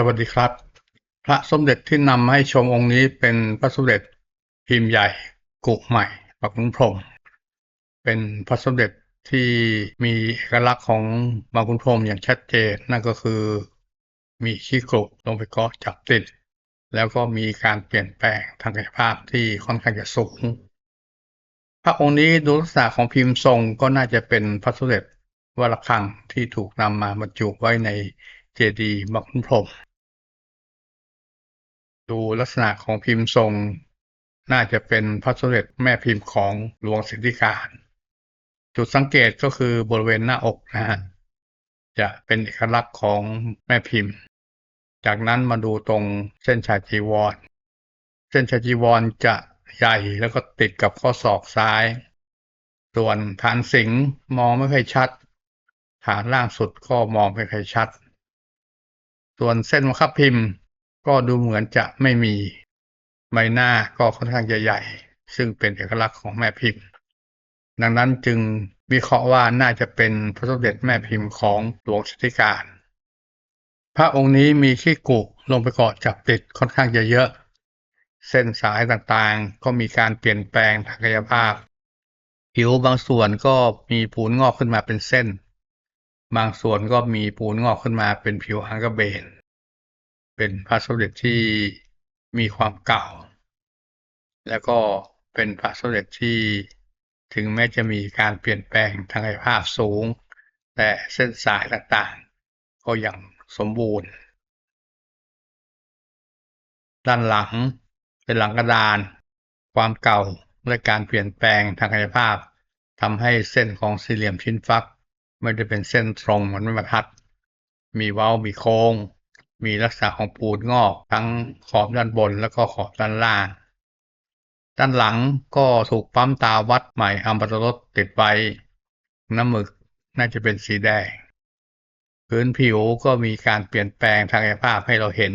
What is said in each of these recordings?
สวัสดีครับ พระสมเด็จที่นำมาให้ชมองค์นี้เป็นพระสมเด็จพิมพ์ใหญ่กุใหม่ปักขุนพรมเป็นพระสมเด็จที่มีเอกลักษณ์ของบางขุนพรมอย่างชัดเจนนั่นก็คือ มีขี้กรุลงไปเกาะจับติด แล้วก็มีการเปลี่ยนแปลงทางกายภาพที่ค่อนข้างจะสูง พระองค์นี้ดูลักษณะของพิมพ์ทรงก็น่าจะเป็นพระสมเด็จวรคังที่ถูกนำมาบรรจุไว้ในเจดีย์บักขุนพรม ดูลักษณะของพิมพ์ทรง น่าจะเป็นพระสมเด็จแม่พิมพ์ของหลวงสิทธิการ จุดสังเกตก็คือบริเวณหน้าอกนะฮะจะเป็นเอกลักษณ์ของแม่พิมพ์ จากนั้นมาดูตรงเส้นชายจีวร เส้นชายจีวรจะใหญ่แล้วก็ติดกับข้อศอกซ้าย ส่วนฐานสิงห์มองไม่ค่อยชัด ฐานล่างสุดก็มองไม่ค่อยชัด ส่วนเส้นมะคับพิมพ์ ก็ดูเหมือนจะไม่มีใบหน้าก็ค่อนข้างจะใหญ่ ซึ่งเป็นเอกลักษณ์ของแม่พิมพ์ ดังนั้นจึงวิเคราะห์ว่าน่าจะเป็นพระสมเด็จแม่พิมพ์ของหลวงสิทธิการ พระองค์นี้มีขี้กุลงไปเกาะจับติดค่อนข้างจะเยอะ เส้นสายต่างๆ ก็มีการเปลี่ยนแปลงทางกายภาพ ผิวบางส่วนก็มีปูนงอกขึ้นมาเป็นเส้น บางส่วนก็มีปูนงอกขึ้นมาเป็นผิวหางกระเบน เป็นพระสมเด็จที่มีความเก่า แล้วก็เป็นพระสมเด็จที่ถึงแม้จะมีการเปลี่ยนแปลงทางกายภาพสูง แต่เส้นสายต่างๆ ก็ยังสมบูรณ์ ด้านหลังเป็นหลังกระดาน ความเก่าและการเปลี่ยนแปลงทางกายภาพทำให้เส้นของสี่เหลี่ยมชิ้นฟัก ไม่ได้เป็นเส้นตรงเหมือนไม้บรรทัด มีเว้ามีโค้ง มีลักษณะของปูนงอก ทั้งขอบด้านบนแล้วก็ขอบด้านล่าง ด้านหลังก็ถูกปั๊มตาวัดใหม่อัมบัตรสติดไว้น้ำหมึกน่าจะเป็นสีแดงพื้นผิวก็มีการเปลี่ยนแปลงทางกายภาพให้เราเห็น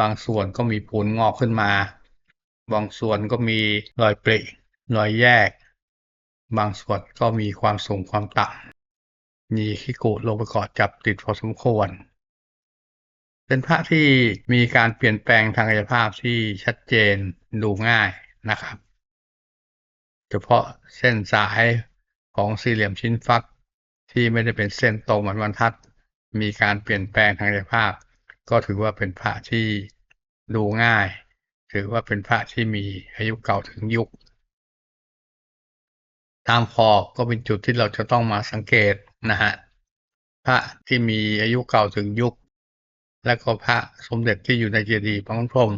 บางส่วนก็มีปูนงอกขึ้นมา บางส่วนก็มีรอยปริรอยแยก บางส่วนก็มีความสูงความต่ำมีขี้กุลงไปเกาะจับติดพอสมควร เป็นพระที่มีการเปลี่ยนแปลงทางกายภาพที่ชัดเจนดูง่ายนะครับ เฉพาะเส้นสายของสี่เหลี่ยมชิ้นฟักที่ไม่ได้เป็นเส้นตรงเหมือนบรรทัด มีการเปลี่ยนแปลงทางกายภาพ ก็ถือว่าเป็นพระที่ดูง่าย ถือว่าเป็นพระที่มีอายุเก่าถึงยุค ตามขอบก็เป็นจุดที่เราจะต้องมาสังเกตนะฮะพระที่มีอายุเก่าถึงยุค และก็พระสมเด็จที่อยู่ในเจดีย์พระพุทธพรหม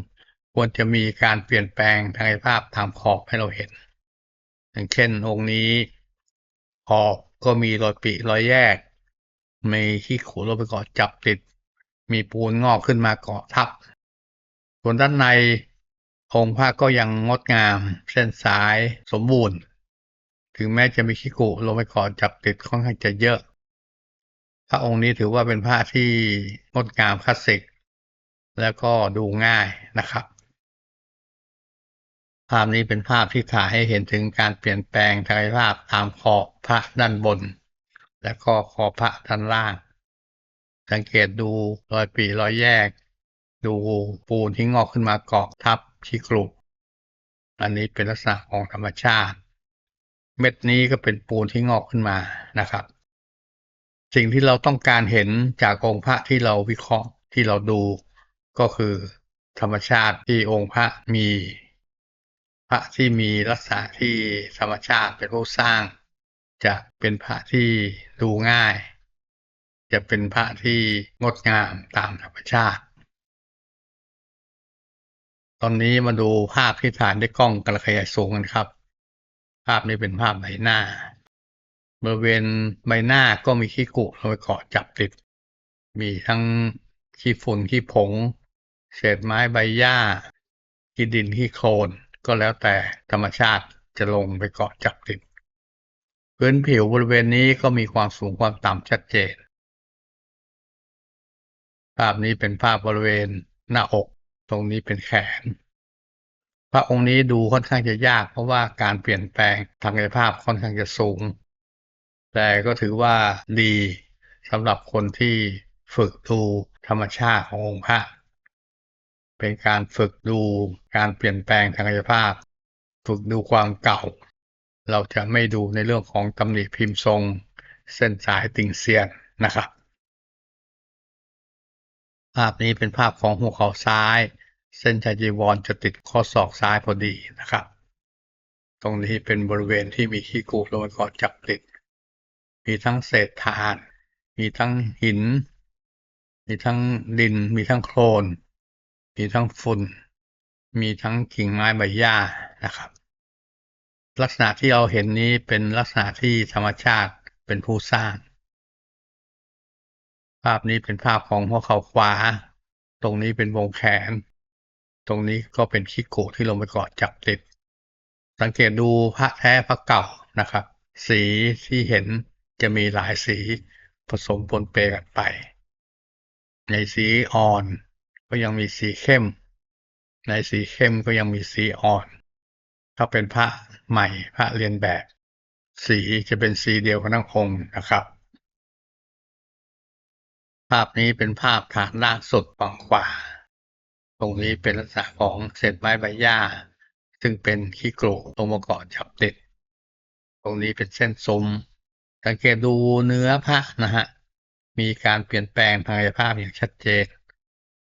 ควรจะมีการเปลี่ยนแปลงทางกายภาพตามขอบให้เราเห็น อย่างเช่นองค์นี้ขอบก็มีรอยปริรอยแยก มีขี้ขูลงไปเกาะจับติด มีปูนงอกขึ้นมาเกาะทับ ส่วนด้านในองค์พระก็ยังงดงาม เส้นสายสมบูรณ์ ถึงแม้จะมีขี้กุลงไปเกาะจับติดค่อนข้างจะเยอะ พระองค์นี้ถือว่าเป็นพระที่งดงามคลาสสิก แล้วก็ดูง่ายนะครับ ภาพนี้เป็นภาพที่ถ่ายให้เห็นถึงการเปลี่ยนแปลงทางกายภาพตามขอบพระด้านบน และก็ขอบพระด้านล่าง สังเกตดูรอยปีรอยแยก ดูปูนที่งอกขึ้นมาเกาะทับที่กรุบอันนี้เป็นลักษณะของธรรมชาติ เม็ดนี้ก็เป็นปูนที่งอกขึ้นมานะครับ สิ่งที่เราต้องการเห็นจากองค์พระที่เราวิเคราะห์ที่เราดูก็คือ ธรรมชาติที่องค์พระมี พระที่มีลักษณะที่ธรรมชาติเป็นผู้สร้าง จะเป็นพระที่ดูง่าย จะเป็นพระที่งดงามตามธรรมชาติ ตอนนี้มาดูภาพที่ถ่ายด้วยกล้องกระขยายสูงกันครับ ภาพนี้เป็นภาพใบหน้า บริเวณใบหน้าก็มีขี้กุลงไปเกาะจับติด มีทั้งขี้ฝุ่นขี้ผง เศษไม้ใบหญ้าขี้ดินขี้โคลนก็แล้วแต่ธรรมชาติจะลงไปเกาะจับติด พื้นผิวบริเวณนี้ก็มีความสูงความต่ำชัดเจน ภาพนี้เป็นภาพบริเวณหน้าอก ตรงนี้เป็นแขน พระองค์นี้ดูค่อนข้างจะยากเพราะว่าการเปลี่ยนแปลงทางกายภาพค่อนข้างจะสูง แต่ก็ถือว่าดีสำหรับคนที่ฝึกดูธรรมชาติขององค์พระ เป็นการฝึกดูการเปลี่ยนแปลงทางกายภาพ ฝึกดูความเก่า เราจะไม่ดูในเรื่องของตำหนิพิมพ์ทรง เส้นสายติ่งเซียนนะครับ ภาพนี้เป็นภาพของหัวเขาซ้าย เส้นชายจีวรจะติดข้อศอกซ้ายพอดีนะครับ ตรงนี้เป็นบริเวณที่มีขี้กูลงไปกอดจับติด มีทั้งเศษถ่าน มีทั้งหิน มีทั้งดิน มีทั้งโคลน มีทั้งฝุ่น มีทั้งกิ่งไม้ใบหญ้านะครับ ลักษณะที่เราเห็นนี้เป็นลักษณะที่ธรรมชาติเป็นผู้สร้าง ภาพนี้เป็นภาพของหัวเข่าขวา ตรงนี้เป็นวงแขน ตรงนี้ก็เป็นขี้โกะที่ลงไปกอดจับติด สังเกตดูพระแท้พระเก่านะครับ สีที่เห็น จะมีหลายสีผสมปนเปกันไป ในสีอ่อนก็ยังมีสีเข้ม ในสีเข้มก็ยังมีสีอ่อน ถ้าเป็นพระใหม่พระเรียนแบบ สีจะเป็นสีเดียวกันทั้งองค์นะครับ ภาพนี้เป็นภาพฐานล่างสุดฝั่งขวา ตรงนี้เป็นลักษณะของเศษไม้ใบหญ้า ซึ่งเป็นขี้โกรกตรงมาก่อนจับติด ตรงนี้เป็นเส้นซุ้ม สังเกตดูเนื้อพระนะฮะ มีการเปลี่ยนแปลงทางกายภาพอย่างชัดเจน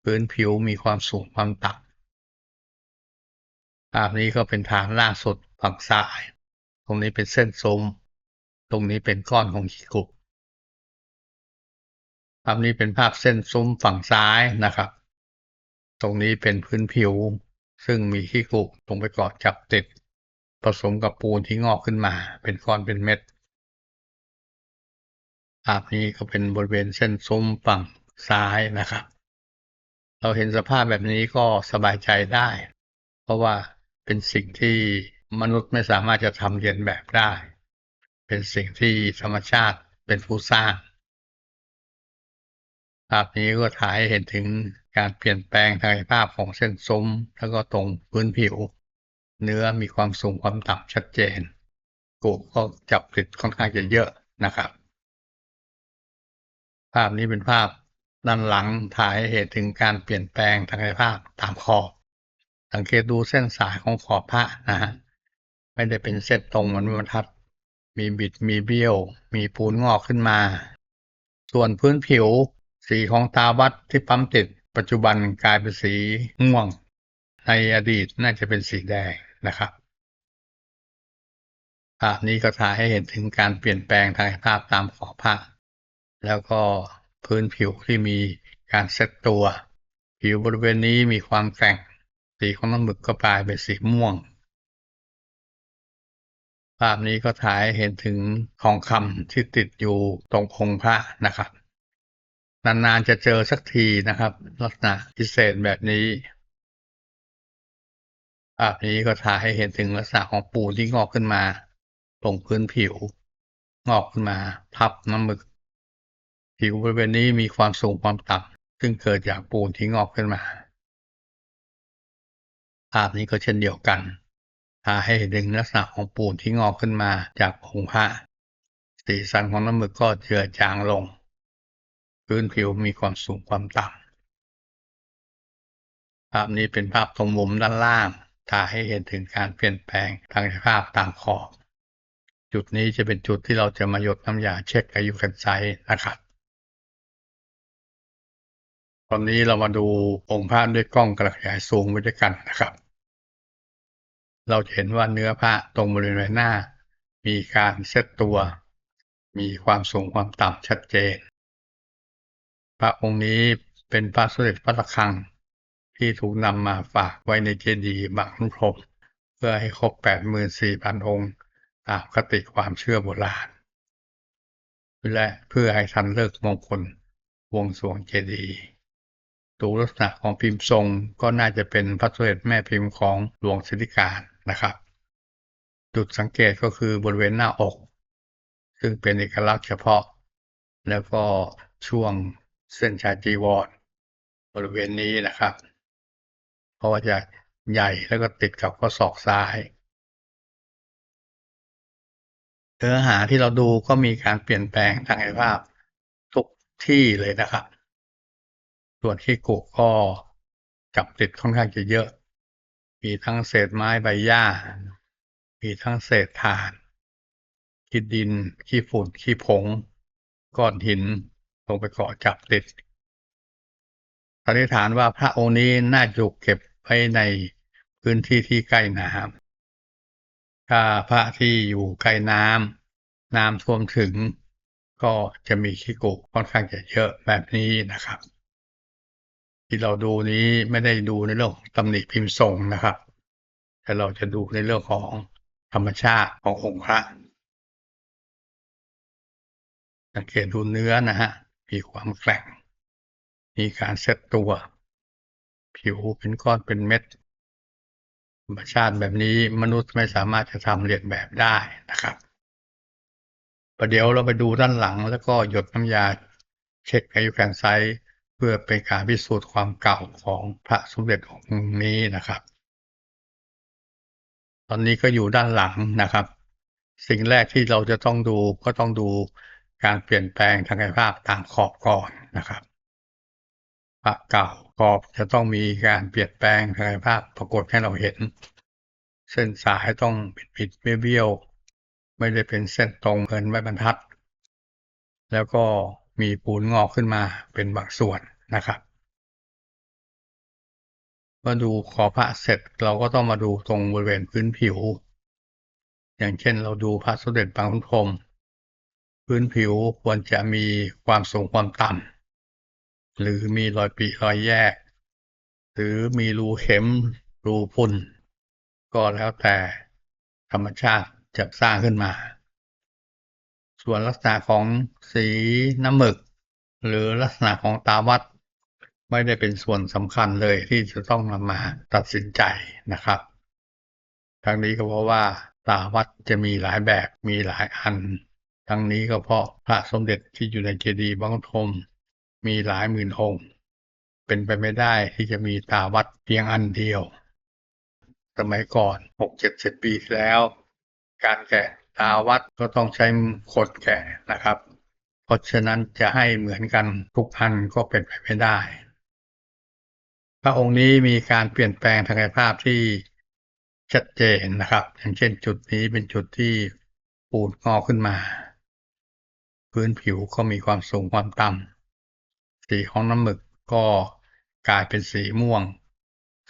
พื้นผิวมีความสูงความต่ำภาพนี้ก็เป็นฐานล่างสุดฝั่งซ้าย ตรงนี้เป็นเส้นซุ้มตรงนี้เป็นก้อนของขี้กุกภาพนี้เป็นภาพเส้นซุ้มฝั่งซ้ายนะครับ ตรงนี้เป็นพื้นผิว ซึ่งมีขี้กุกตรงไปเกาะจับติด ผสมกับปูนที่งอกขึ้นมา เป็นก้อนเป็นเม็ดาพนี้ก็เป็นบริเวณเส้นซุ้มฝั่งซ้ายนะครับ เราเห็นสภาพแบบนี้ก็สบายใจได้ เพราะว่าเป็นสิ่งที่มนุษย์ไม่สามารถจะทำเรียนแบบได้ เป็นสิ่งที่ธรรมชาติเป็นผู้สร้าง ภาพนี้ก็ถ่ายเห็นถึงการเปลี่ยนแปลงทางกายภาพของเส้นซุ้ม แล้วก็ตรงพื้นผิว เนื้อมีความสูงความต่ำชัดเจนกูก็จับติดค่อนข้างจะเยอะนะครับ ภาพนี้เป็นภาพด้านหลังถ่ายให้เห็นถึงการเปลี่ยนแปลงทางกายภาพตามขอบ สังเกตดูเส้นสายของขอบพระนะฮะไม่ได้เป็นเส้นตรงเหมือนบรรทัด มีบิดมีเบี้ยว มีปูนงอกขึ้นมา ส่วนพื้นผิว สีของตาวัดที่ปั๊มติด ปัจจุบันกลายเป็นสีม่วง ในอดีตน่าจะเป็นสีแดงนะครับภาพนี้ก็ถ่ายให้เห็นถึงการเปลี่ยนแปลงทางภาพตามขอบผ้า แล้วก็พื้นผิวที่มีการเซตตัว ผิวบริเวณนี้มีความแกร่ง สีของน้ำหมึกก็กลายเป็นสีม่วง ภาพนี้ก็ถ่ายเห็นถึงทองคำที่ติดอยู่ตรงองค์พระนะครับ นานๆจะเจอสักทีนะครับ ลักษณะพิเศษแบบนี้ ภาพนี้ก็ถ่ายให้เห็นถึงลักษณะของปูที่งอกขึ้นมา ตรงพื้นผิว งอกขึ้นมา ทับน้ำหมึก ผิวบริเวณนี้มีความสูงความต่ำซึ่งเกิดจากปูนที่งอกขึ้นมา ภาพนี้ก็เช่นเดียวกันพาให้เห็นถึงลักษณะของปูนที่งอกขึ้นมาจากองค์พระสีสันของน้ำหมึกก็เจือจางลง พื้นผิวมีความสูงความต่ำภาพนี้เป็นภาพตรงมุมด้านล่างถ่ายให้เห็นถึงการเปลี่ยนแปลงทางสภาพตามขอบ จุดนี้จะเป็นจุดที่เราจะมาหยดน้ำยาเช็คอายุกันไซนะครับ ตอนนี้เรามาดูองค์พระด้วยกล้องกระขยายสูงไปด้วยกันนะครับ เราจะเห็นว่าเนื้อพระตรงบริเวณใบหน้า มีการเซตตัว มีความสูงความต่ำชัดเจน พระองค์นี้เป็นพระสมเด็จพระระฆัง ที่ถูกนำมาฝากไว้ในเจดีย์บางขุนพรมเพื่อให้ครบ 84,000 องค์ตามคติความเชื่อโบราณ และเพื่อให้ทันเลิกมงคลวงสวงเจดีย์ ดูลักษณะของพิมพ์ทรงก็น่าจะเป็นพระสมเด็จแม่พิมพ์ของหลวงสิทธิการนะครับ จุดสังเกตก็คือบริเวณหน้าอก ซึ่งเป็นเอกลักษณ์เฉพาะ แล้วก็ช่วงเส้นชายจีวรบริเวณนี้นะครับ เพราะว่าจะใหญ่แล้วก็ติดกับข้อศอกซ้ายเนื้อหาที่เราดูก็มีการเปลี่ยนแปลงทางกายภาพทุกที่เลยนะครับ ส่วนขี้กุก็จับติดค่อนข้างจะเยอะ มีทั้งเศษไม้ใบหญ้า มีทั้งเศษถ่านขี้ดินขี้ฝุ่นขี้ผง ก้อนหินลงไปเกาะจับติดสันนิษฐานว่าพระองค์นี้น่าจะถูกเก็บไว้ในพื้นที่ที่ใกล้น้ำถ้าพระที่อยู่ใกล้น้ำน้ำท่วมถึง ก็จะมีขี้กุค่อนข้างจะเยอะแบบนี้นะครับ ที่เราดูนี้ไม่ได้ดูในเรื่องตำหนิพิมพ์ทรงนะครับ แต่เราจะดูในเรื่องของธรรมชาติขององค์พระสังเกตดูเนื้อนะฮะมีความแข็งมีการเซตตัว ผิวเป็นก้อนเป็นเม็ด ธรรมชาติแบบนี้มนุษย์ไม่สามารถจะทำเรียนแบบได้นะครับประเดี๋ยวเราไปดูด้านหลังแล้วก็หยดน้ำยาเช็คอายุการไซส์ พื่อเป็นการพิสูจน์ความเก่าของพระสมเด็จองค์นี้นะครับ ตอนนี้ก็อยู่ด้านหลังนะครับ สิ่งแรกที่เราจะต้องดูก็ต้องดูการเปลี่ยนแปลงทางกายภาพตามขอบก่อนนะครับพระเก่าขอบจะต้องมีการเปลี่ยนแปลงทางกายภาพปรากฏให้เราเห็น เส้นสายต้องปิดปิดเบี้ยวๆไม่ได้เป็นเส้นตรงเหมือนไม้บรรทัด แล้วก็ มีปูนงอกขึ้นมาเป็นบางส่วนนะครับมื่อดูขอพระเสร็จเราก็ต้องมาดูตรงบริเวณพื้นผิว อย่างเช่นเราดูพระสมเด็จบางขุนพรมพื้นผิวควรจะมีความสูงความต่ำหรือมีรอยปริรอยแยก หรือมีรูเข็มรูพุ่น ก็แล้วแต่ธรรมชาติจะสร้างขึ้นมา ส่วนลักษณะของสีน้ำหมึก หรือลักษณะของตาวัด ไม่ได้เป็นส่วนสำคัญเลยที่จะต้องนำมาตัดสินใจนะครับ ทั้งนี้ก็เพราะว่าตาวัดจะมีหลายแบบมีหลายอัน ทั้งนี้ก็เพราะพระสมเด็จที่อยู่ในเจดีย์บางขุนพรหมมีหลายหมื่นองค์เป็นไปไม่ได้ที่จะมีตาวัดเพียงอันเดียว สมัยก่อนหกเจ็ดสิบปีที่แล้ว การแกะ ตาวัดก็ต้องใช้คนแกะนะครับ เพราะฉะนั้นจะให้เหมือนกันทุกอันก็เป็นไปไม่ได้ พระองค์นี้มีการเปลี่ยนแปลงทางกายภาพที่ชัดเจนนะครับ อย่างเช่นจุดนี้เป็นจุดที่ปูดงอขึ้นมา พื้นผิวก็มีความสูงความต่ำสีของน้ำหมึกก็กลายเป็นสีม่วง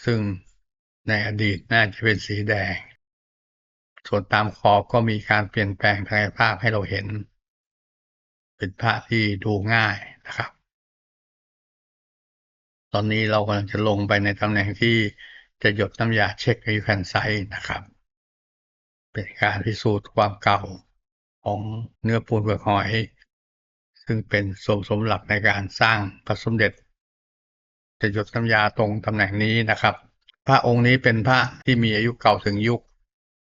ซึ่งในอดีตน่าจะเป็นสีแดง ส่วนตามขอก็มีการเปลี่ยนแปลงทางกายภาพให้เราเห็น เป็นภาพที่ดูง่ายนะครับ ตอนนี้เรากำลังจะลงไปในตำแหน่งที่จะหยดน้ำยาเช็คอายุคันไซส์นะครับ เป็นการพิสูจน์ความเก่าของเนื้อปูนเปลือกหอย ซึ่งเป็นส่วนสมหลักในการสร้างพระสมเด็จ จะหยดน้ำยาตรงตำแหน่งนี้นะครับ พระองค์นี้เป็นพระที่มีอายุเก่าถึงยุค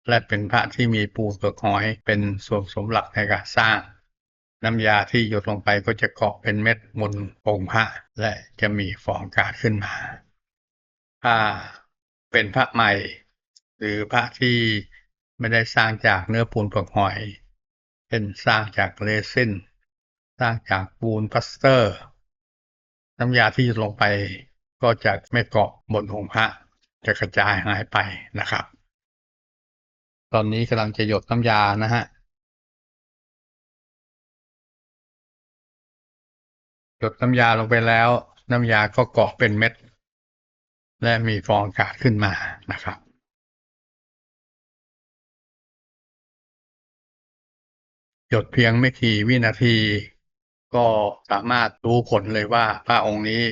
และเป็นพระที่มีปูนเปลือกหอยเป็นส่วนสมหลักในการสร้าง น้ำยาที่หยดลงไปก็จะเกาะเป็นเม็ดบนองพระและจะมีฟองอากาศขึ้นมาถ้าเป็นพระใหม่ หรือพระที่ไม่ได้สร้างจากเนื้อปูนเปลือกหอยเป็นสร้างจากเรซินสร้างจากปูนพลาสเตอร์ น้ำยาที่หยดลงไปก็จะไม่เกาะบนองพระจะกระจายหายไปนะครับ ตอนนี้กำลังจะหยดน้ำยานะฮะ หยดน้ำยาลงไปแล้ว น้ำยาก็เกาะเป็นเม็ด และมีฟองอากาศขึ้นมานะครับหยดเพียงไม่กี่วินาที ก็สามารถรู้ผลเลยว่าพระองค์นี้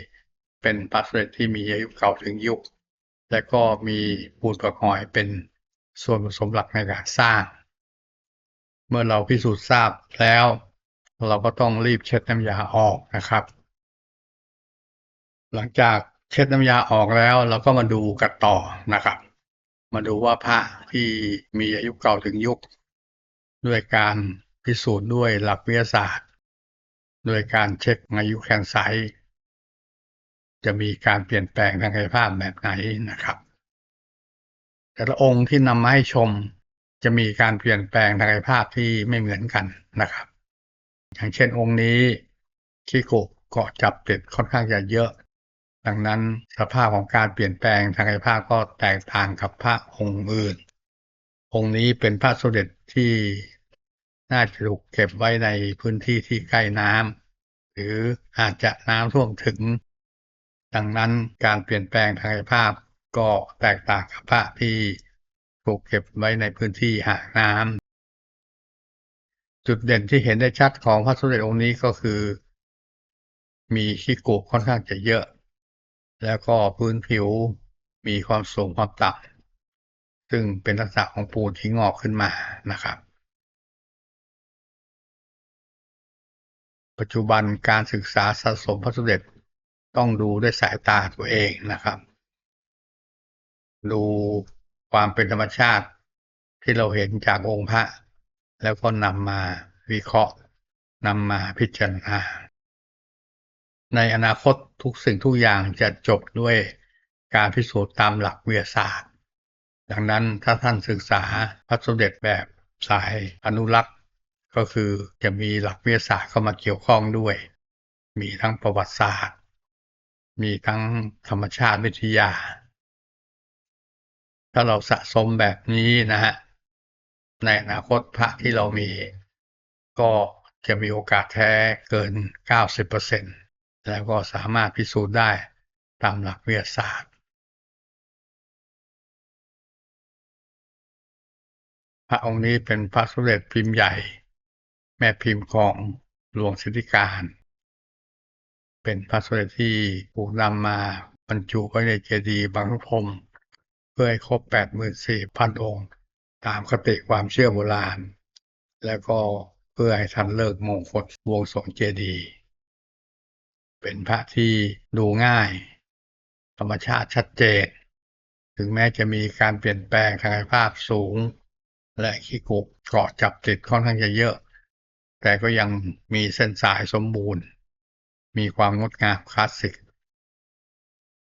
เป็นพระสมเด็จที่มีอายุเก่าถึงยุค และก็มีปูนเปลือกหอยเป็น ส่วนผสมหลักในการสร้าง เมื่อเราพิสูจน์ทราบแล้ว เราก็ต้องรีบเช็ดน้ำยาออกนะครับ หลังจากเช็ดน้ำยาออกแล้ว เราก็มาดูกันต่อนะครับ มาดูว่าพระที่มีอายุเก่าถึงยุค ด้วยการพิสูจน์ด้วยหลักวิทยาศาสตร์ด้วยการเช็คอายุแคนไซจะมีการเปลี่ยนแปลงทางกายภาพแบบไหนนะครับ แต่ละองค์ที่นำมาให้ชมจะมีการเปลี่ยนแปลงทางกายภาพที่ไม่เหมือนกันนะครับ อย่างเช่นองค์นี้ขี้โกะเกาะจับติดค่อนข้างจะเยอะ ดังนั้นสภาพของการเปลี่ยนแปลงทางกายภาพก็แตกต่างกับพระองค์อื่น องค์นี้เป็นพระสมเด็จที่น่าจะถูกเก็บไว้ในพื้นที่ที่ใกล้น้ำหรืออาจจะน้ำท่วมถึง ดังนั้นการเปลี่ยนแปลงทางกายภาพ ก็แตกต่างกับพระที่ถูกเก็บไว้ในพื้นที่ห่างน้ำจุดเด่นที่เห็นได้ชัดของพระสมเด็จองค์นี้ก็คือ มีขี้กุค่อนข้างจะเยอะ แล้วก็พื้นผิวมีความสูงความต่ำซึ่งเป็นลักษณะของปูนที่งอกขึ้นมานะครับ ปัจจุบันการศึกษาสะสมพระสมเด็จต้องดูด้วยสายตาตัวเองนะครับ ดูความเป็นธรรมชาติที่เราเห็นจากองค์พระ แล้วก็นำมาวิเคราะห์นำมาพิจารณา ในอนาคตทุกสิ่งทุกอย่างจะจบด้วยการพิสูจน์ตามหลักวิทยาศาสตร์ ดังนั้นถ้าท่านศึกษาพระสมเด็จแบบสายอนุรักษ์ ก็คือจะมีหลักวิทยาศาสตร์เข้ามาเกี่ยวข้องด้วย มีทั้งประวัติศาสตร์ มีทั้งธรรมชาติวิทยา ถ้าเราสะสมแบบนี้นะฮะในอนาคตพระที่เรามี ก็จะมีโอกาสแท้เกิน 90%แล้วก็สามารถพิสูจน์ได้ตามหลักวิทยาศาสตร์ พระองค์นี้เป็นพระสมเด็จพิมพ์ใหญ่ แม่พิมพ์ของหลวงสิทธิการ เป็นพระสมเด็จที่ถูกนำมาบรรจุไว้ในเจดีย์บางพรม พื่อให้ครบ84,000องค์ ตามคติความเชื่อโบราณ แล้วก็เพื่อให้ทันเลิกมงคลวงสงเจดี เป็นพระที่ดูง่าย ธรรมชาติชัดเจน ถึงแม้จะมีการเปลี่ยนแปลงทางกายภาพสูง และขี้กุกเกาะจับติดค่อนข้างจะเยอะ แต่ก็ยังมีเส้นสายสมบูรณ์ มีความงดงามคลาสสิก